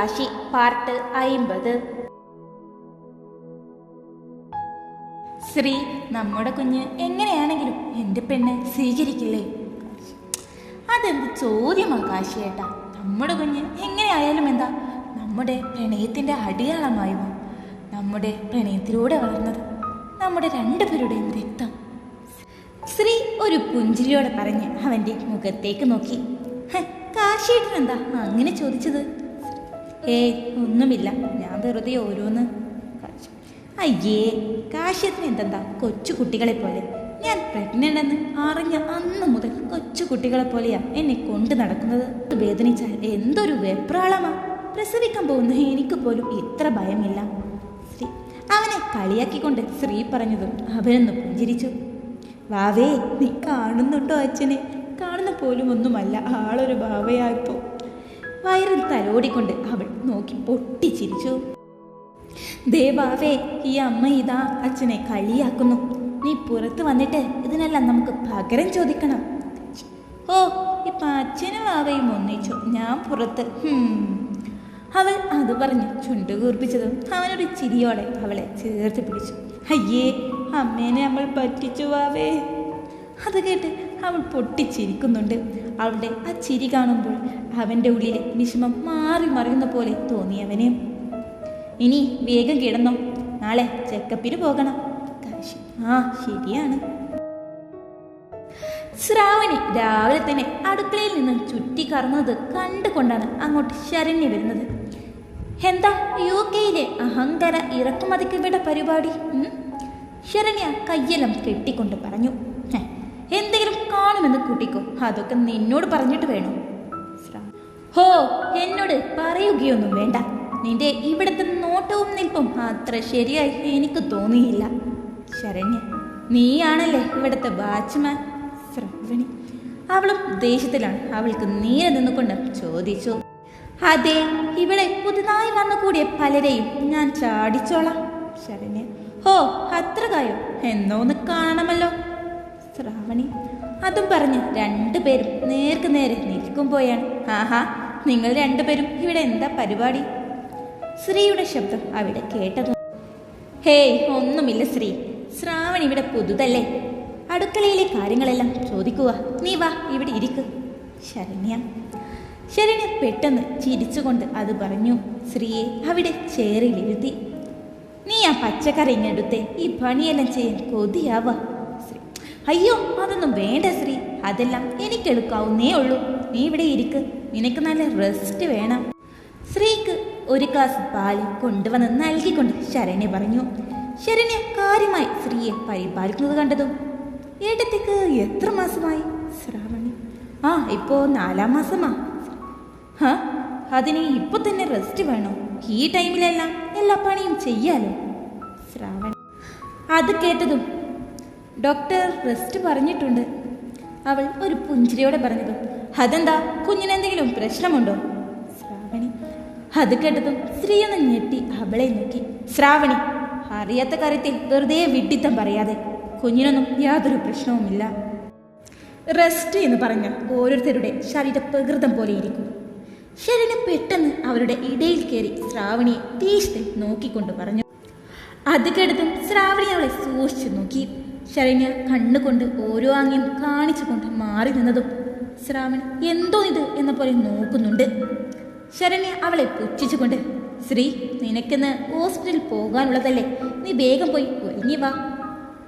Kashi part അയിമ്പത്. ശ്രീ നമ്മുടെ കുഞ്ഞ് എങ്ങനെയാണെങ്കിലും എന്റെ പെണ്ണ് സ്വീകരിക്കില്ലേ? അതെന്ത് ചോദ്യമാ കാശിയേട്ടാ? നമ്മുടെ കുഞ്ഞ് എങ്ങനെയായാലും എന്താ? നമ്മുടെ പ്രണയത്തിന്റെ അടിയാളമായോ നമ്മുടെ പ്രണയത്തിലൂടെ വളർന്നത് നമ്മുടെ രണ്ടുപേരുടെയും രക്തം. ശ്രീ ഒരു പുഞ്ചിരിയോടെ പറഞ്ഞ് അവന്റെ മുഖത്തേക്ക് നോക്കി. കാശിയേട്ടൻ എന്താ അങ്ങനെ ചോദിച്ചത്? ഏയ് ഒന്നുമില്ല. ഞാൻ വെറുതെ ഓരോന്ന്. അയ്യേ കാശ്യത്തിന് എന്തെന്താ? കൊച്ചു കുട്ടികളെ പോലെ. ഞാൻ പ്രഗ്നന്റ് എന്ന് അറിഞ്ഞ അന്ന് മുതൽ കൊച്ചു കുട്ടികളെ പോലെയാ എന്നെ കൊണ്ട് നടക്കുന്നത്. വേദനിച്ചാൽ എന്തൊരു വെപ്രാളമാ. പ്രസവിക്കാൻ പോകുന്ന എനിക്ക് പോലും ഇത്ര ഭയമില്ല. ശ്രീ അവനെ കളിയാക്കിക്കൊണ്ട് ശ്രീ പറഞ്ഞതും അവനൊന്ന് പുഞ്ചിരിച്ചു. വാവേ നീ കാണുന്നുണ്ടോ അച്ഛനെ? കാണുന്ന പോലും ഒന്നുമല്ല ആളൊരു ഭാവയായപ്പോ വയറിൽ തലോടിക്കൊണ്ട് അവൾ നോക്കി പൊട്ടിച്ചിരിച്ചു. ദേവാവേ ഈ അമ്മ ഇതാ അച്ഛനെ കളിയാക്കുന്നു. നീ പുറത്ത് വന്നിട്ട് ഇതിനെല്ലാം നമുക്ക് പകരം ചോദിക്കണം. ഓ ഇപ്പൊ അച്ഛനും ആവയും ഒന്നിച്ചു. ഞാൻ പുറത്ത്. അവൾ അത് പറഞ്ഞു ചുണ്ടു കൂർപ്പിച്ചതും അവനൊരു ചിരിയോടെ അവളെ ചേർത്ത് പിടിച്ചു. അയ്യേ അമ്മേനെ നമ്മൾ പറ്റിച്ചു വാവേ. അത് കേട്ട് അവൾ പൊട്ടിച്ചിരിക്കുന്നുണ്ട്. അവളുടെ ആ ചിരി കാണുമ്പോൾ അവന്റെ ഉള്ളിലെ വിഷമം മാറി മറിയുന്ന പോലെ തോന്നി അവന് ഇനി വേഗം കിടന്നോ. നാളെ ചെക്കപ്പിന് പോകണം. കാശി. ആ ശരിയാണ്. ശ്രാവണി രാവിലെ തന്നെ അടുക്കളയിൽ നിന്ന് ചുറ്റി കറന്നത് കണ്ടുകൊണ്ടാണ് അങ്ങോട്ട് ശരണ്യ വരുന്നത്. എന്താ യു കെയിലെ അഹങ്കാര ഇറക്കുമതിക്കുവിടെ പരിപാടി? ശരണ്യ കയ്യെല്ലാം കെട്ടിക്കൊണ്ട് പറഞ്ഞു. എന്തെങ്കിലും കാണുമെന്ന് കൂട്ടിക്കോ. അതൊക്കെ നിന്നോട് പറഞ്ഞിട്ട് വേണോ. ഹോ എന്നോട് പറയുകയൊന്നും വേണ്ട. നിന്റെ ഇവിടുത്തെ നോട്ടവും നിൽപ്പും അത്ര ശരിയായി എനിക്ക് തോന്നിയില്ല. ശരണ്യ നീയാണല്ലേ ഇവിടുത്തെ വാച്ച്മാൻ? ശ്രവണി അവളും ദേഷ്യത്തിലാണ്. അവൾക്ക് നീരെ നിന്നുകൊണ്ട് ചോദിച്ചു അതെ ഇവിടെ പുതുതായി വന്നുകൂടിയ പലരെയും ഞാൻ ചാടിച്ചോളാം. ശരണ്യ ഹോ അത്ര കായോ എന്നോന്ന് കാണണമല്ലോ. ശ്രാവണി അതും പറഞ്ഞ് രണ്ടുപേരും നേർക്ക് നേരെ നിൽക്കുമ്പോയാണ് ആഹാ നിങ്ങൾ രണ്ടുപേരും ഇവിടെ എന്താ പരിപാടി? ശ്രീയുടെ ശബ്ദം അവിടെ കേട്ടത്. ഹേയ് ഒന്നുമില്ല ശ്രീ. ശ്രാവൺ ഇവിടെ പുതുതല്ലേ? അടുക്കളയിലെ കാര്യങ്ങളെല്ലാം ചോദിക്കുക. നീ വാ ഇവിടെ ഇരിക്ക്. ശരണ്യ. ശരണ്യ പെട്ടെന്ന് ചിരിച്ചുകൊണ്ട് അത് പറഞ്ഞു. ശ്രീയെ അവിടെ ചേറിലിരുത്തി നീ ആ പച്ചക്കറി ഇങ്ങെടുത്തേ ഈ പണിയെല്ലാം ചെയ്യാൻ കൊതിയാവാ. ശ്രീ. അയ്യോ അതൊന്നും വേണ്ട ശ്രീ. അതെല്ലാം എനിക്കെടുക്കാവുന്നേ ഉള്ളൂ. നീ ഇവിടെ ഇരിക്ക്. നിനക്ക് നല്ല റെസ്റ്റ് വേണം. ശ്രീക്ക് ഒരു ഗ്ലാസ് പാൽ കൊണ്ടുവന്ന് നൽകിക്കൊണ്ട് ശരണ്യ പറഞ്ഞു. ശരണ്യ കാര്യമായി ശ്രീയെ പരിപാലിക്കുന്നത് കണ്ടതും ഏട്ടത്തേക്ക് എത്ര മാസമായി? ശ്രാവണി. ആ ഇപ്പോ നാലാം മാസമാ. ഹാ അതിന് ഇപ്പൊ തന്നെ റെസ്റ്റ് വേണോ? ഈ ടൈമിലെല്ലാം എല്ലാ പണിയും ചെയ്യാലോ? ശ്രാവണി. അത് കേട്ടതും ഡോക്ടർ റെസ്റ്റ് പറഞ്ഞിട്ടുണ്ട്. അവൾ ഒരു പുഞ്ചിരിയോടെ പറഞ്ഞതും അതെന്താ? കുഞ്ഞിനെന്തെങ്കിലും പ്രശ്നമുണ്ടോ? ശ്രാവണി. അത് കേട്ടതും സ്ത്രീ ഒന്ന് ഞെട്ടി അവളെ നോക്കി. ശ്രാവണി അറിയാത്ത കാര്യത്തിൽ വെറുതെ വിഡിത്തം പറയാതെ. കുഞ്ഞിനൊന്നും യാതൊരു പ്രശ്നവുമില്ല. റെസ്റ്റ് എന്ന് പറഞ്ഞ ഓരോരുത്തരുടെ ശരീര പ്രകൃതം പോലെ ഇരിക്കും. ശരീരം പെട്ടെന്ന് അവരുടെ ഇടയിൽ കയറി ശ്രാവണിയെ ദേഷ്യത്തിൽ നോക്കിക്കൊണ്ട് പറഞ്ഞു. അത് കേട്ടതും ശ്രാവണി അവളെ സൂക്ഷിച്ചു നോക്കി. ശരണ്യ കണ്ണുകൊണ്ട് ഓരോ ആംഗ്യം കാണിച്ചുകൊണ്ട് മാറി നിന്നതും ശ്രാവൺ എന്തോ ഇത് എന്ന പോലെ നോക്കുന്നുണ്ട്. ശരണ്യ അവളെ പുച്ഛിച്ചുകൊണ്ട് ശ്രീ നിനക്കിന്ന് ഹോസ്പിറ്റലിൽ പോകാനുള്ളതല്ലേ? നീ വേഗം പോയി ഒരുങ്ങി വാ.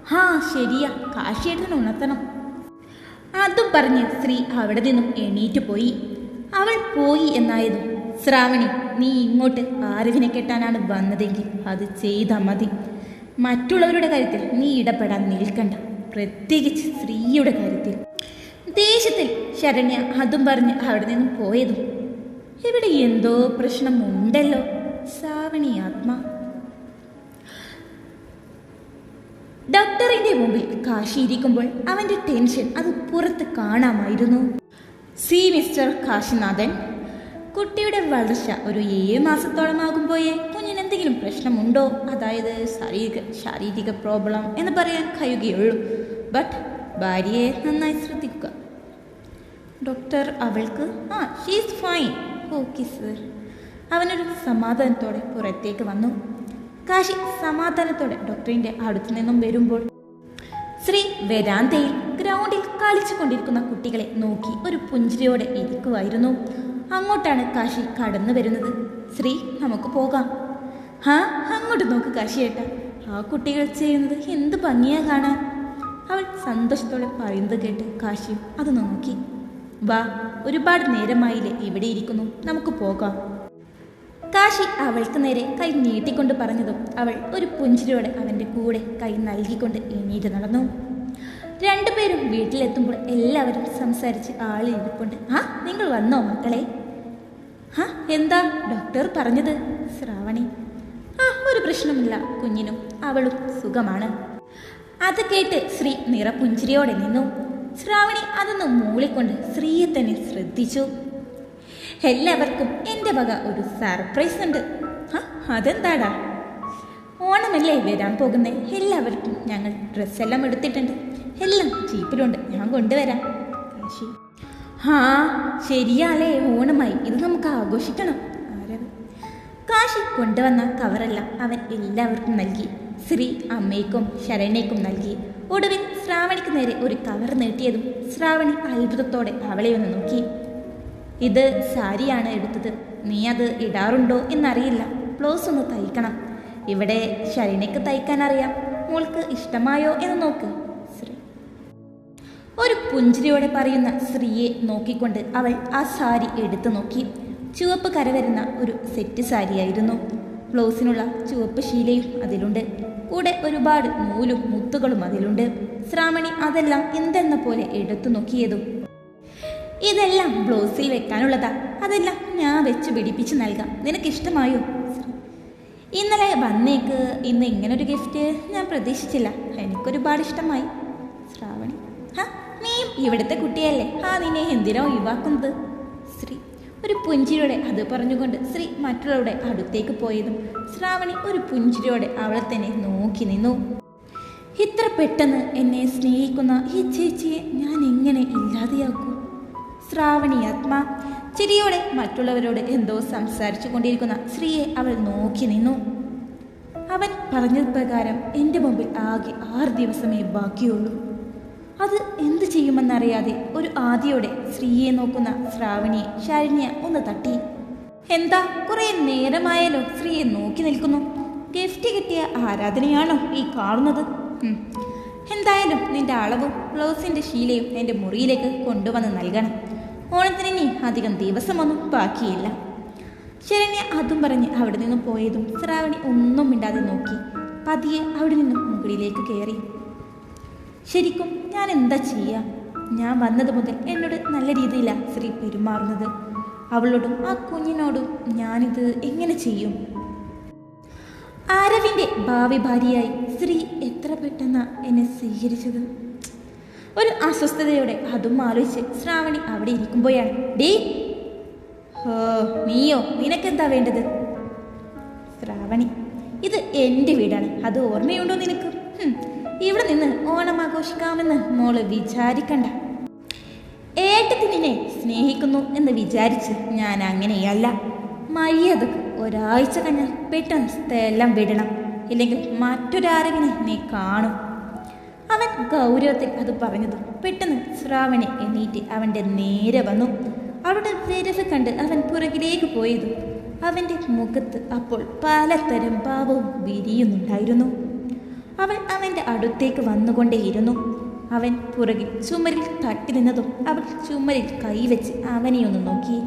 ഹാ ശരിയാ. കാശിയേട്ടനെ ഉണർത്തണം. അതും പറഞ്ഞ് ശ്രീ അവിടെ നിന്നും എണീറ്റ് പോയി. അവൾ പോയി എന്നായതും ശ്രാവണി നീ ഇങ്ങോട്ട് ആരവിനെ കെട്ടാനാണ് വന്നതെങ്കിൽ അത് ചെയ്താൽ മതി. മറ്റുള്ളവരുടെ കാര്യത്തിൽ നീ ഇടപെടാൻ നിൽക്കണ്ട. പ്രത്യേകിച്ച് സ്ത്രീയുടെ കാര്യത്തിൽ. ദേഷ്യത്തിൽ ശരണ്യ അതും പറഞ്ഞ് അവിടെ നിന്നും പോയതും. ഇവിടെ എന്തോ പ്രശ്നമുണ്ടല്ലോ. സാവണി ആത്മ. ഡോക്ടറിന്റെ മുമ്പിൽ കാശിയിരിക്കുമ്പോൾ അവന്റെ ടെൻഷൻ അത് പുറത്ത് കാണാമായിരുന്നു. സി മിസ്റ്റർ കാശിനാഥൻ കുട്ടിയുടെ വളർച്ച ഒരു ഏഴ് മാസത്തോളം ആകുമ്പോയേ കുഞ്ഞിന് എന്തെങ്കിലും പ്രശ്നമുണ്ടോ? അതായത് ശാരീരിക ശാരീരിക പ്രോബ്ലം എന്ന് പറയാൻ കഴിയുകയുള്ളൂ. ബട്ട് ഭാര്യയെ നന്നായി ശ്രദ്ധിക്കുക. ഡോക്ടർ അവൾക്ക് ആ ഷീസ് ഫൈൻ ഓക്കെ സർ അവനൊരു സമാധാനത്തോടെ പുറത്തേക്ക് വന്നു. കാശി സമാധാനത്തോടെ. ഡോക്ടറിന്റെ അടുത്തു നിന്നും വരുമ്പോൾ ശ്രീ വേദാന്തയിൽ ഗ്രൗണ്ടിൽ കളിച്ചു കൊണ്ടിരിക്കുന്ന കുട്ടികളെ നോക്കി ഒരു പുഞ്ചിരിയോടെ ഇരിക്കുമായിരുന്നു അങ്ങോട്ടാണ് കാശി കടന്നു വരുന്നത്. ശ്രീ നമുക്ക് പോകാം. ഹാ അങ്ങോട്ട് നോക്ക് കാശിയേട്ട. ആ കുട്ടികൾ ചെയ്യുന്നത് എന്ത് ഭംഗിയാ കാണാൻ. അവൾ സന്തോഷത്തോടെ പറയുന്നത് കേട്ട് കാശിയും അതൊന്ന് നോക്കി. വാ ഒരുപാട് നേരമായില്ലേ ഇവിടെ ഇരിക്കുന്നു. നമുക്ക് പോകാം. കാശി അവൾക്ക് നേരെ കൈ നീട്ടിക്കൊണ്ട് പറഞ്ഞതും അവൾ ഒരു പുഞ്ചിരിയോടെ അവന്റെ കൂടെ കൈ നൽകിക്കൊണ്ട് എണീറ്റ് നടന്നു. രണ്ടുപേരും വീട്ടിലെത്തുമ്പോൾ എല്ലാവരും സംസാരിച്ച് ആളിരിപ്പുണ്ട്. ആ നിങ്ങൾ വന്നോ മക്കളെ? ആ എന്താ ഡോക്ടർ പറഞ്ഞത്? ശ്രാവണി ആ ഒരു പ്രശ്നമില്ല. കുഞ്ഞിനും അവളും സുഖമാണ്. അത് കേട്ട് ശ്രീ നിറപുഞ്ചിരിയോടെ നിന്നു. ശ്രാവണി അതൊന്ന് മൂളിക്കൊണ്ട് ശ്രീയെ തന്നെ ശ്രദ്ധിച്ചു. എല്ലാവർക്കും എന്റെ വക ഒരു സർപ്രൈസ് ഉണ്ട്. ആ അതെന്താടാ? ഓണമല്ലേ വരാൻ പോകുന്ന? എല്ലാവർക്കും ഞങ്ങൾ ഡ്രസ്സെല്ലാം എടുത്തിട്ടുണ്ട്. എല്ലാം ജീപ്പിലുണ്ട്. ഞാൻ കൊണ്ടുവരാം. ആ ശരിയാലേ ഓണമായി. ഇത് നമുക്ക് ആഘോഷിക്കണം. കാശി കൊണ്ടുവന്ന കവറെല്ലാം അവൻ എല്ലാവർക്കും നൽകി. ശ്രീ അമ്മയ്ക്കും ശരണ്യയ്ക്കും നൽകി. ഒടുവിൽ ശ്രാവണിക്ക് നേരെ ഒരു കവർ നീട്ടിയതും ശ്രാവണി അത്ഭുതത്തോടെ അവളെ ഒന്ന് നോക്കി. ഇത് സാരിയാണ് എടുത്തത്. നീ അത് ഇടാറുണ്ടോ എന്നറിയില്ല. ബ്ലൗസ് ഒന്ന് തയ്ക്കണം. ഇവിടെ ശരണ്യക്ക് തയ്ക്കാൻ അറിയാം. മോൾക്ക് ഇഷ്ടമായോ എന്ന് നോക്ക്. ശ്രീ ഒരു പുഞ്ചിരിയോടെ പറയുന്ന ശ്രീയെ നോക്കിക്കൊണ്ട് അവൾ ആ സാരി എടുത്തു നോക്കി. ചുവപ്പ് കരവരുന്ന ഒരു സെറ്റ് സാരിയായിരുന്നു ബ്ലൗസിനുള്ള ചുവപ്പ് ശീലയും അതിലുണ്ട്. കൂടെ ഒരുപാട് നൂലും മുത്തുകളും അതിലുണ്ട്. ശ്രാവണി അതെല്ലാം എന്തെന്ന പോലെ എടുത്തു നോക്കിയതും. ഇതെല്ലാം ബ്ലൗസിൽ വെക്കാനുള്ളതാ. അതെല്ലാം ഞാൻ വെച്ച് പിടിപ്പിച്ച് നൽകാം. നിനക്ക് ഇഷ്ടമായോ ഇന്നലെ വന്നേക്ക് ഇന്ന് ഇങ്ങനൊരു ഗിഫ്റ്റ് ഞാൻ പ്രതീക്ഷിച്ചില്ല. എനിക്കൊരുപാട് ഇഷ്ടമായി. ശ്രാവണി ഹാ നീയും ഇവിടുത്തെ കുട്ടിയല്ലേ? ആ നിന്നെ എന്തിനാ ഒഴിവാക്കുന്നത്? ശ്രീ ഒരു പുഞ്ചിരിയോടെ അത് പറഞ്ഞുകൊണ്ട് ശ്രീ മറ്റുള്ളവരുടെ അടുത്തേക്ക് പോയതും ശ്രാവണി ഒരു പുഞ്ചിരിയോടെ അവളെ തന്നെ നോക്കി നിന്നു. ഇത്ര പെട്ടെന്ന് എന്നെ സ്നേഹിക്കുന്ന ഈ ചേച്ചിയെ ഞാൻ എങ്ങനെ ഇല്ലാതെയാക്കും? ശ്രാവണി ആത്മാ ചിരിയോടെ മറ്റുള്ളവരോട് എന്തോ സംസാരിച്ചു കൊണ്ടിരിക്കുന്ന സ്ത്രീയെ അവൾ നോക്കി നിന്നു. അവൻ പറഞ്ഞത് പ്രകാരം എന്റെ മുമ്പിൽ ആകെ ആറ് ദിവസമേ ബാക്കിയുള്ളൂ. അത് എന്ത് ചെയ്യുമെന്നറിയാതെ ഒരു ആദിയോടെ ശ്രീയെ നോക്കുന്ന ശ്രാവണിയെ ശരണ്യ ഒന്ന് തട്ടി. എന്താ കുറെ നേരമായാലോ ശ്രീയെ നോക്കി നിൽക്കുന്നു? ഗിഫ്റ്റ് കിട്ടിയ ആരാധനയാണോ ഈ കാണുന്നത്? എന്തായാലും നിന്റെ അളവും ബ്ലൗസിന്റെ ശീലയും എന്റെ മുറിയിലേക്ക് കൊണ്ടുവന്ന് നൽകണം. ഓണത്തിന് ഇനി അധികം ദിവസമൊന്നും ബാക്കിയില്ല. ശരണ്യ അതും പറഞ്ഞ് അവിടെ നിന്നും പോയതും ശ്രാവണി ഒന്നും മിണ്ടാതെ നോക്കി. പതിയെ അവിടെ നിന്നും മുകളിലേക്ക് കയറി. ശരിക്കും ഞാൻ എന്താ ചെയ്യുക ഞാൻ വന്നത് മുതൽ എന്നോട് നല്ല രീതിയിലാണ് ശ്രീ പെരുമാറുന്നത്. അവളോടും ആ കുഞ്ഞിനോടും ഞാനിത് എങ്ങനെ ചെയ്യും? ആരവിന്റെ ഭാവി ഭാര്യയായി ശ്രീ എത്ര പെട്ടെന്ന് എന്നെ സ്വീകരിച്ചത്? ഒരു അസ്വസ്ഥതയോടെ അതും ആലോചിച്ച് ശ്രാവണി അവിടെ ഇരിക്കുമ്പോഴാണ്. ഡേ ഹോ നീയോ നിനക്കെന്താ വേണ്ടത്? ശ്രാവണി ഇത് എന്റെ വീടാണ്. അത് ഓർമ്മയുണ്ടോ നിനക്ക്? ഇവിടെ നിന്ന് ഓണം ആഘോഷിക്കാമെന്ന് മോൾ വിചാരിക്കണ്ട. ഏട്ടത്തി നിന്നെ സ്നേഹിക്കുന്നു എന്ന് വിചാരിച്ച് ഞാൻ അങ്ങനെയല്ല. മര്യാദ ഒരാഴ്ച കഴിഞ്ഞാൽ പെട്ടെന്ന് സ്ഥലം വിടണം. ഇല്ലെങ്കിൽ മറ്റൊരാരവിനെ നീ കാണും. അവൻ ഗൗരവത്തിൽ അത് പറഞ്ഞതും പെട്ടെന്ന് ശ്രാവണി എണീറ്റ് അവന്റെ നേരെ വന്നു. അവളുടെ വിരവ് കണ്ട് അവൻ പുറകിലേക്ക് പോയതും അവന്റെ മുഖത്ത് അപ്പോൾ പലതരം ഭാവവും വിരിയുന്നുണ്ടായിരുന്നു. അവൾ അവന്റെ അടുത്തേക്ക് വന്നുകൊണ്ടേയിരുന്നു. അവൻ പുറകിൽ ചുമരിൽ തട്ടി നിന്നതും അവൾ ചുമരിൽ കൈവച്ച് അവനെയൊന്ന് നോക്കി.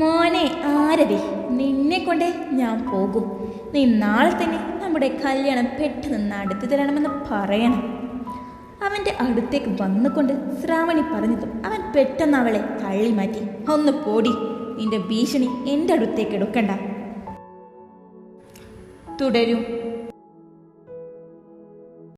മോനെ ആരവേ? നിന്നെ കൊണ്ടേ ഞാൻ പോകും. നീ നാളെ തന്നെ നമ്മുടെ കല്യാണം പെട്ടെന്ന് നടത്തി തരണമെന്ന് പറയണം. അവന്റെ അടുത്തേക്ക് വന്നുകൊണ്ട് ശ്രാവണി പറഞ്ഞതും അവൻ പെട്ടെന്ന് അവളെ തള്ളി മാറ്റി. ഒന്ന് പോടി നിന്റെ ഭീഷണി എന്റെ അടുത്തേക്ക് എടുക്കണ്ട. തുടരും.